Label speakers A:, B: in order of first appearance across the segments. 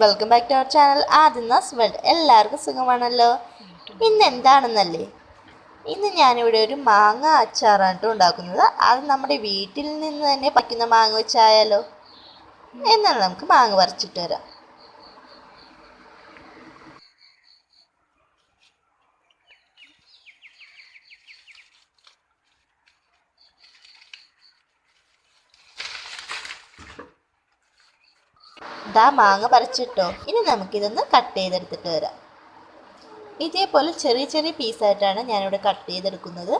A: Welcome back to our channel ആദിനാസ് world എല്ലാവർക്കും സുഖമാണല്ലോ? ഇന്ന് എന്താണെന്നല്ലേ? ഇന്ന് ഞാനിവിടെ ഒരു മാങ്ങ അച്ചാറാണ് ട്ടോ ഉണ്ടാക്കുന്നത്. അത് നമ്മുടെ വീട്ടിൽ നിന്ന് തന്നെ പറ്റുന്ന മാങ്ങ വെച്ചായാലോ എന്നാൽ നമുക്ക് മാങ്ങ പറിച്ചിട്ട് വരാം. ദാ മാങ്ങ പറിച്ചിട്ടോ. ഇനി നമുക്കിതൊന്ന് കട്ട് ചെയ്തെടുത്തിട്ട് വരാം. ഇതേപോലെ ചെറിയ ചെറിയ പീസായിട്ടാണ് ഞാനിവിടെ കട്ട് ചെയ്തെടുക്കുന്നത്.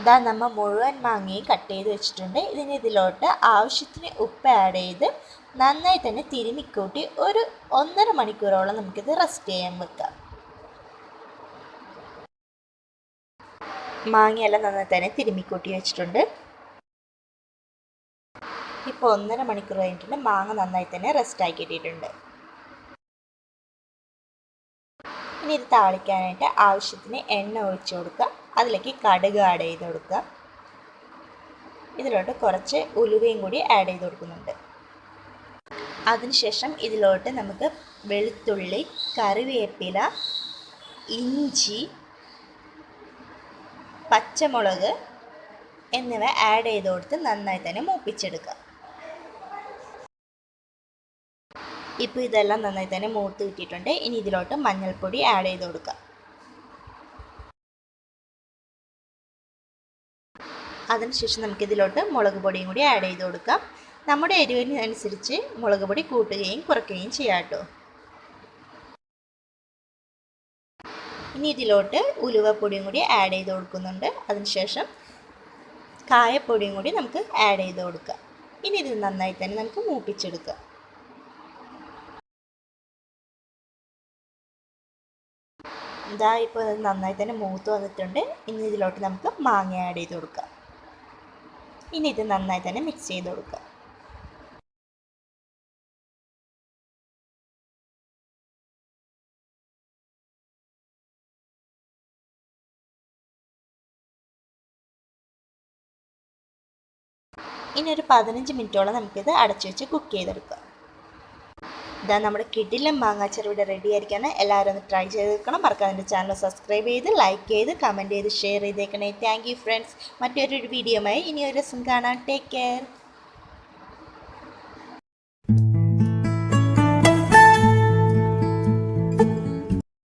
A: ഇതാ നമ്മൾ മുഴുവൻ മാങ്ങയും കട്ട് ചെയ്ത് വെച്ചിട്ടുണ്ട്. ഇതിന് ഇതിലോട്ട് ആവശ്യത്തിന് ഉപ്പ് ആഡ് ചെയ്ത് നന്നായി തന്നെ തിരുമിക്കൂട്ടി ഒരു ഒന്നര മണിക്കൂറോളം നമുക്കിത് റെസ്റ്റ് ചെയ്യാൻ വെക്കാം. മാങ്ങയെല്ലാം നന്നായി തന്നെ തിരുമ്മിക്കൂട്ടി വെച്ചിട്ടുണ്ട്. ഇപ്പോൾ ഒന്നര മണിക്കൂർ കഴിഞ്ഞിട്ടുണ്ട്. മാങ്ങ നന്നായി തന്നെ റെസ്റ്റ് ആക്കി ഇട്ടിട്ടുണ്ട് ഇനി ഇത് താളിക്കാനായിട്ട് ആവശ്യത്തിന് എണ്ണ ഒഴിച്ചു കൊടുക്കുക. അതിലേക്ക് കടുക് ആഡ് ചെയ്ത് കൊടുക്കുക. ഇതിലോട്ട് കുറച്ച് ഉലുവയും കൂടി ആഡ് ചെയ്ത് കൊടുക്കുന്നുണ്ട്. അതിനുശേഷം ഇതിലോട്ട് നമുക്ക് വെളുത്തുള്ളി കറിവേപ്പില ഇഞ്ചി പച്ചമുളക് എന്നിവ ആഡ് ചെയ്ത് കൊടുത്ത് നന്നായി തന്നെ മൂപ്പിച്ചെടുക്കുക. ഇപ്പോൾ ഇതെല്ലാം നന്നായി തന്നെ മൂത്ത് കിട്ടിയിട്ടുണ്ട്. ഇനി ഇതിലോട്ട് മഞ്ഞൾപ്പൊടി ആഡ് ചെയ്ത് കൊടുക്കുക. അതിനുശേഷം നമുക്കിതിലോട്ട് മുളക് പൊടിയും കൂടി ആഡ് ചെയ്ത് കൊടുക്കാം. നമ്മുടെ എരിവിനനുസരിച്ച് മുളക് പൊടി കൂട്ടുകയും കുറയ്ക്കുകയും ചെയ്യാം കേട്ടോ. ഇനി ഇതിലോട്ട് ഉലുവപ്പൊടിയും കൂടി ആഡ് ചെയ്ത് കൊടുക്കുന്നുണ്ട്. അതിനുശേഷം കായപ്പൊടിയും കൂടി നമുക്ക് ആഡ് ചെയ്ത് കൊടുക്കുക ഇനി ഇത് നന്നായി തന്നെ നമുക്ക് മൂപ്പിച്ചെടുക്കുക ഇതാ ഇപ്പോൾ നന്നായി തന്നെ മൂത്ത് വന്നിട്ടുണ്ട്. ഇനി ഇതിലോട്ട് നമുക്ക് മാങ്ങ ആഡ് ചെയ്ത് കൊടുക്കാം. ഇനി ഇത് നന്നായി തന്നെ മിക്സ് ചെയ്ത് കൊടുക്കാം. ഇനി ഒരു പതിനഞ്ച് മിനിറ്റോളം നമുക്കിത് അടച്ചു വെച്ച് കുക്ക് ചെയ്തെടുക്കാം. ഇതാ നമ്മുടെ കിടിലം മാങ്ങാച്ചർ ഇവിടെ റെഡി ആയിരിക്കാണ്. എല്ലാവരും ഒന്ന് ട്രൈ ചെയ്തേക്കണം മറക്കാതെ എന്റെ ചാനൽ സബ്സ്ക്രൈബ് ചെയ്ത് ലൈക്ക് ചെയ്ത് കമന്റ് ചെയ്ത് ഷെയർ ചെയ്തേക്കണേ. താങ്ക് യു ഫ്രണ്ട്സ് മറ്റൊരു വീഡിയോയുമായി ഇനി ഒരു ദിവസം കാണാം. Take care